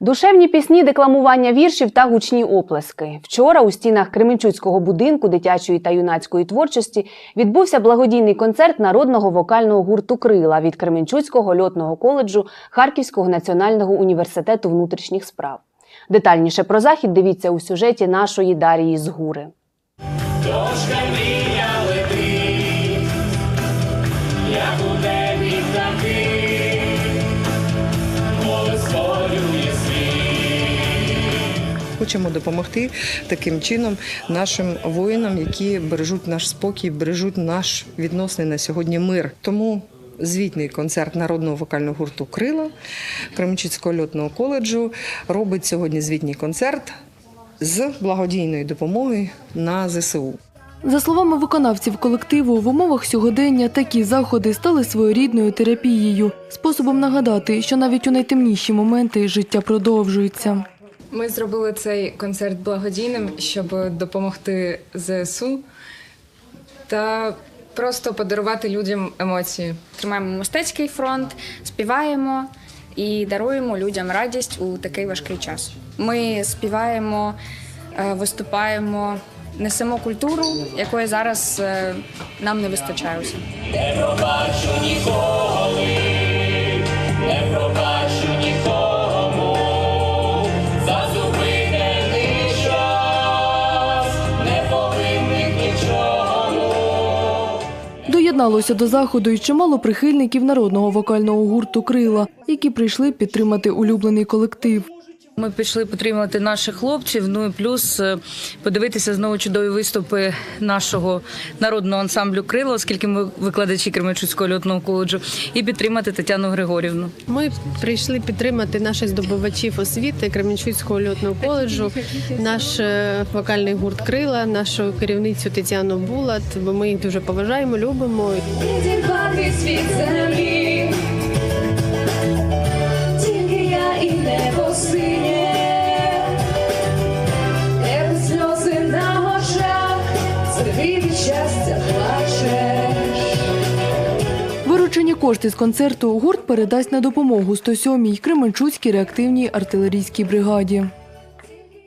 Душевні пісні, декламування віршів та гучні оплески. Вчора у стінах Кременчуцького будинку дитячої та юнацької творчості відбувся благодійний концерт народного вокального гурту Крила від Кременчуцького льотного коледжу Харківського національного університету внутрішніх справ. Детальніше про захід дивіться у сюжеті нашої Дарії Згури. Дошка Хочемо допомогти таким чином нашим воїнам, які бережуть наш спокій, бережуть наш відносний на сьогодні мир. Тому звітний концерт народного вокального гурту Крила Кременчуцького льотного коледжу робить сьогодні звітній концерт з благодійної допомоги на ЗСУ. За словами виконавців колективу, в умовах сьогодення такі заходи стали своєрідною терапією, способом нагадати, що навіть у найтемніші моменти життя продовжується. Ми зробили цей концерт благодійним, щоб допомогти ЗСУ та просто подарувати людям емоції. Тримаємо мистецький фронт, співаємо і даруємо людям радість у такий важкий час. Ми співаємо, е, виступаємо, несемо культуру, якої зараз е, нам не вистачає. Не пробачу ніколи, Доєдналося до заходу й чимало прихильників народного вокального гурту Крила, які прийшли підтримати улюблений колектив. Ми пішли підтримувати наших хлопців. Ну і плюс е, подивитися знову чудові виступи нашого народного ансамблю Крила, оскільки ми викладачі Кременчуцького льотного коледжу, і підтримати Тетяну Григорівну. Ми прийшли підтримати наших здобувачів освіти Кременчуцького льотного коледжу, наш е, вокальний гурт Крила, нашу керівницю Тетяну Булат, бо ми їх дуже поважаємо, любимо. Землі, Виручені кошти з концерту гурт передасть на допомогу 107-й Кременчуцькій реактивній артилерійській бригаді.